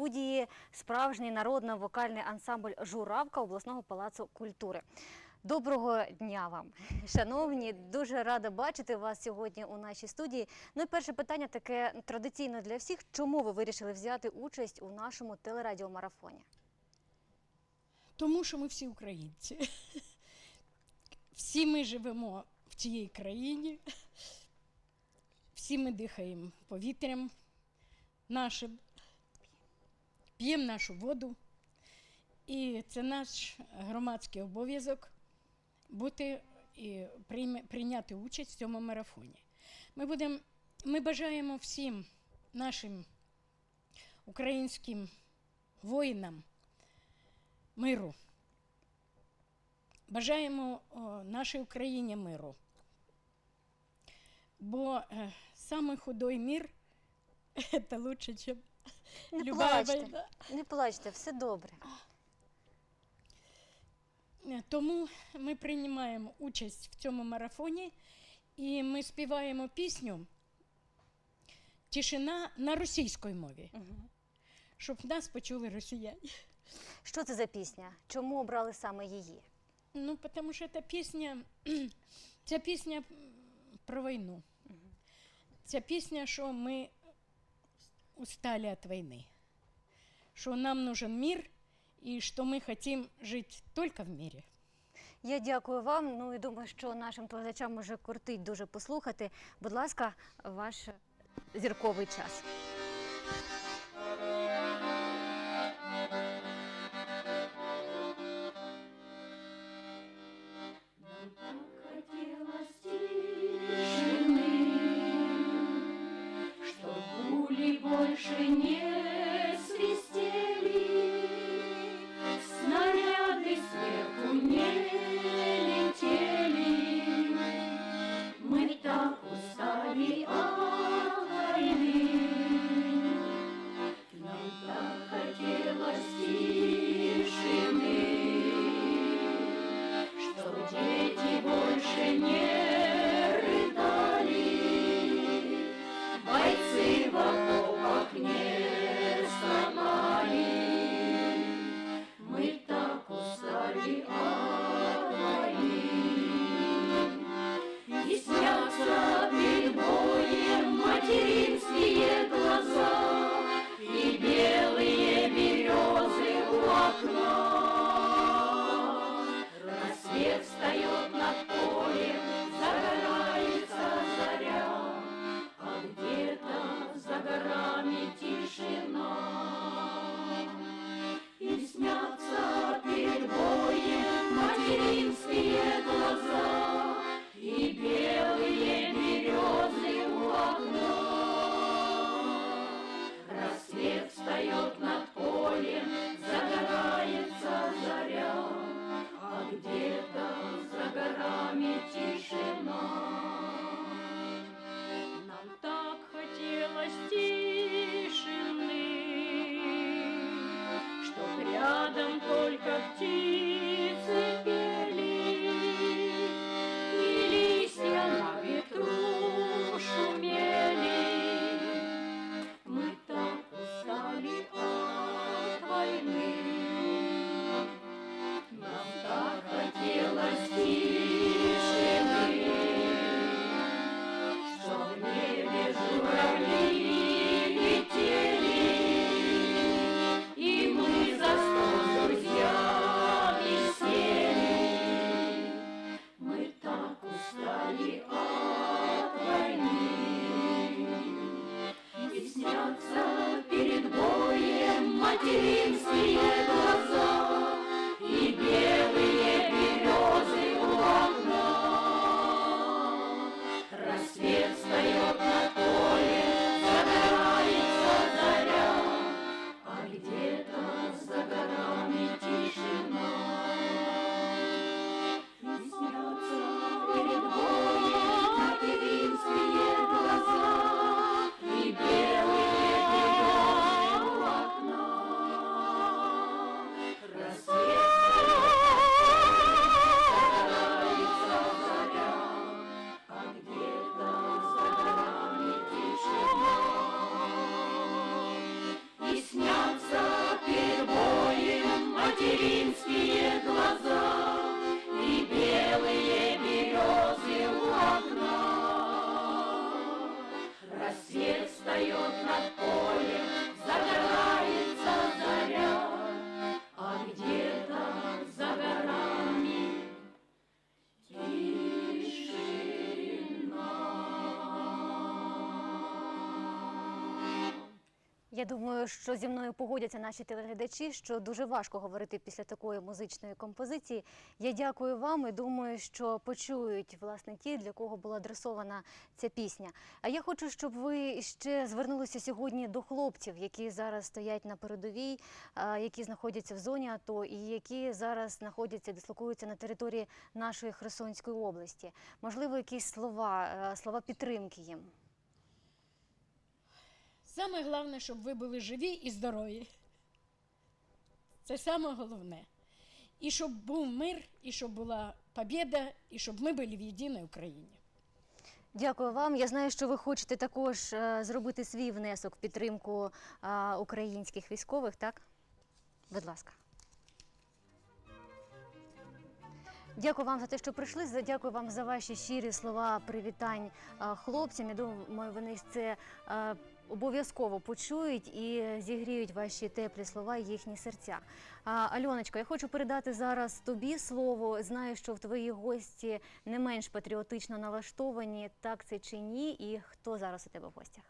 студії справжній народно-вокальний ансамбль Журавка обласного палацу культури. Доброго дня вам, шановні. Дуже рада бачити вас сьогодні у нашій студії. Ну і перше питання таке традиційно для всіх. Чому ви вирішили взяти участь у нашому телерадіомарафоні? Тому що ми всі українці. Всі ми живемо в цій країні, всі ми дихаємо повітрям нашим, п'ємо нашу воду. І це наш громадський обов'язок бути і прийняти участь в цьому марафоні. Ми, будемо, ми бажаємо всім нашим українським воїнам миру. Бажаємо нашій Україні миру. Бо е, самий худой мір це лучше, ніж Не люба плачте, не плачте, все добре. Е, Тому ми приймаємо участь в цьому марафоні і ми співаємо пісню Тишина на російській мові, щоб нас почули росіяни. Що це за пісня? Чому обрали саме її? Ну, потому що ця пісня, ця пісня про війну. Ця пісня, що ми устали от війни, що нам нужен мир і що ми хотим жити тільки в мире. Я дякую вам. Ну і думаю, що нашим глядачам може кортить дуже послухати. Будь ласка, ваш зірковий час. Больше рядом только птицы Give me Я думаю, що зі мною погодяться наші телеглядачі, що дуже важко говорити після такої музичної композиції. Я дякую вам і думаю, що почують власне ті, для кого була адресована ця пісня. А я хочу, щоб ви ще звернулися сьогодні до хлопців, які зараз стоять на передовій, які знаходяться в зоні АТО і які зараз знаходяться, дислокуються на території нашої Херсонської області. Можливо, якісь слова, слова підтримки їм. Саме головне, щоб ви були живі і здорові. Це саме головне. І щоб був мир, і щоб була побіда, і щоб ми були в єдиній Україні. Дякую вам. Я знаю, що ви хочете також е, зробити свій внесок в підтримку е, українських військових, так? Будь ласка. Дякую вам за те, що прийшли. Дякую вам за ваші щирі слова привітань хлопцям. Я думаю, вони це обов'язково почують і зігріють ваші теплі слова і їхні серця. Альоночко, я хочу передати зараз тобі слово. Знаю, що в твої гості не менш патріотично налаштовані, так це чи ні, і хто зараз у тебе в гостях?